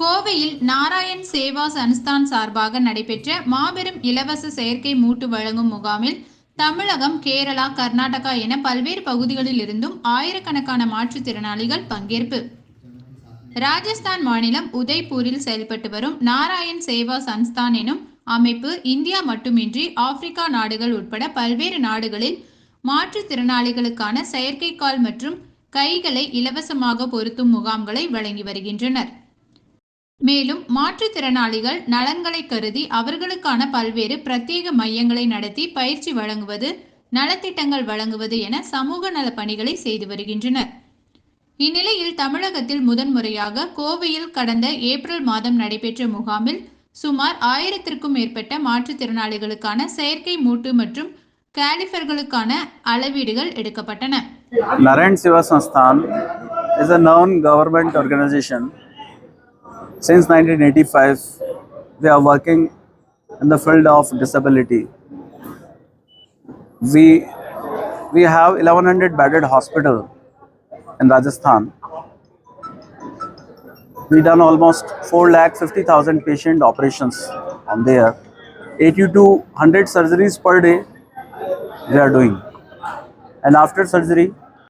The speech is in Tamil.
கோவையில் நாராயண் சேவா சன்ஸ்தான் சார்பாக நடைபெற்ற மாபெரும் இலவச செயற்கை மூட்டு வழங்கும் முகாமில் தமிழகம் கேரளா கர்நாடகா என பல்வேறு பகுதிகளில் இருந்தும் ஆயிரக்கணக்கான மாற்றுத்திறனாளிகள் பங்கேற்பு. ராஜஸ்தான் மாநிலம் உதய்பூரில் செயல்பட்டு வரும் நாராயண் சேவா சன்ஸ்தான் எனும் அமைப்பு இந்தியா மட்டுமின்றி ஆப்பிரிக்கா நாடுகள் உட்பட பல்வேறு நாடுகளில் மாற்றுத்திறனாளிகளுக்கான செயற்கைக்கால் மற்றும் கைகளை இலவசமாக பொருத்தும் முகாம்களை வழங்கி வருகின்றனர். மேலும் மாற்றுத்திறனாளிகள் நலன்களை கருதி அவர்களுக்கான பல்வேறு பிரத்யேக மையங்களை நடத்தி பயிற்சி வழங்குவது நலத்திட்டங்கள் வழங்குவது என சமூக நல பணிகளை செய்து வருகின்றனர் இந்நிலையில் தமிழகத்தில் முதன்முறையாக கோவையில் கடந்த ஏப்ரல் மாதம் நடைபெற்ற முகாமில் சுமார் ஆயிரத்திற்கும் மேற்பட்ட மாற்றுத்திறனாளிகளுக்கான செயற்கை மூட்டு மற்றும் கேலிஃபர்களுக்கான அளவீடுகள் எடுக்கப்பட்டன Naren சிவசம்ஸ்தான் is a known government organization. Since 1985, we are working in the field of disability. We, we have 1100 bedded hospital in Rajasthan. We done almost 4 lakh 50,000 patient operations on there. 80 to 100 surgeries per day we are doing. And after surgery,